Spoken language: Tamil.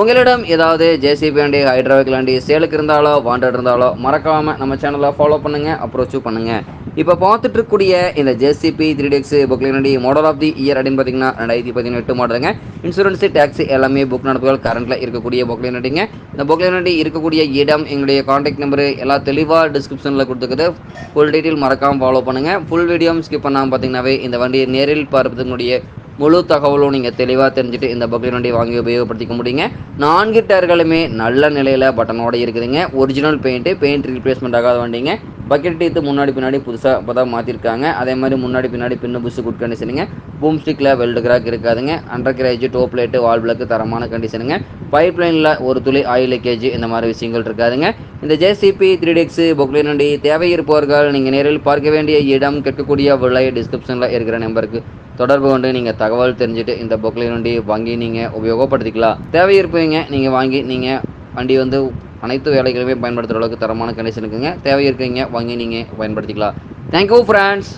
உங்களிடம் ஏதாவது ஜேசிபி வண்டி ஹைட்ராவிக் வண்டி சேலுக்கு இருந்தாலோ வாண்டட் இருந்தாலோ மறக்காமல் நம்ம சேனலை ஃபாலோ பண்ணுங்கள் அப்ரோச்சும் பண்ணுங்கள் இப்போ பார்த்துட்டு இருக்கக்கூடிய இந்த ஜேசிபி த்ரீ டெக்ஸ் புக்லிங் வண்டி மாடல் ஆஃப் தி இயர் அப்படின்னு பார்த்தீங்கன்னா ரெண்டாயிரத்தி பதினெட்டு மாடலுங்க இன்சூரன்ஸு டேக்ஸி எல்லாமே புக் நடப்புகள் கரண்ட்டில் இருக்கக்கூடிய புக்லிங் வண்டிங்க. இந்த புக்லிங் வண்டி இருக்கக்கூடிய இடம் எங்களுடைய காண்டாக்ட் நம்பரு எல்லா தெளிவாக டிஸ்கிரிப்ஷனில் கொடுத்துருக்குது. ஃபுல் டீட்டெயில் மறக்காமல் ஃபாலோ பண்ணுங்கள் ஃபுல் வீடியோ ஸ்கிப் பண்ணாமல் பார்த்தீங்கன்னாவே இந்த வண்டியை நேரில் பார்ப்பதனுடைய முழு தகவலும் நீங்கள் தெளிவாக தெரிஞ்சுட்டு இந்த பக்லீன் வண்டி வாங்கி உபயோகப்படுத்திக்க முடியுங்க. நான்கு டயர்களுமே நல்ல நிலையில் பட்டனோட இருக்குதுங்க. ஒரிஜினல் பெயிண்ட்டு பெயிண்ட் ரீப்ளேஸ்மெண்ட் ஆகாத வண்டிங்க. பக்கெட் டீத்து முன்னாடி பின்னாடி புதுசாக இப்போ தான் மாற்றிருக்காங்க அதே மாதிரி முன்னாடி பின்னாடி பின்னு புதுசு குட் கண்டிஷனுங்க பூம் ஸ்டிக்கில் வெல்டு கிராக் இருக்காதுங்க. அண்டர் கிரேஜ் டோப் பிளேட்டு வால் பிளக்கு தரமான கண்டிஷனுங்க பைப் லைனில் ஒரு துளி ஆயில் லீக்கேஜ் இந்த மாதிரி விஷயங்கள் இருக்காதுங்க. இந்த ஜேசிபி த்ரீ டெக்ஸு பொக்லின் தேவை இருப்பவர்கள் நீங்கள் நேரில் பார்க்க வேண்டிய இடம் கேட்கக்கூடிய விலை டிஸ்கிரிப்ஷனில் இருக்கிற நம்பருக்கு தொடர்பு கொண்டு நீங்கள் தகவல் தெரிஞ்சுட்டு இந்த பொக்லின் வாங்கி நீங்கள் உபயோகப்படுத்திக்கலாம். தேவை இருப்பீங்க நீங்கள் வாங்கி நீங்கள் வண்டி வந்து அனைத்து வேலைகளுமே பயன்படுத்துகிற அளவுக்கு தரமான கண்டிஷன் இருக்குங்க. தேவை இருக்கீங்க வாங்கி நீங்கள் பயன்படுத்திக்கலாம். Thank you friends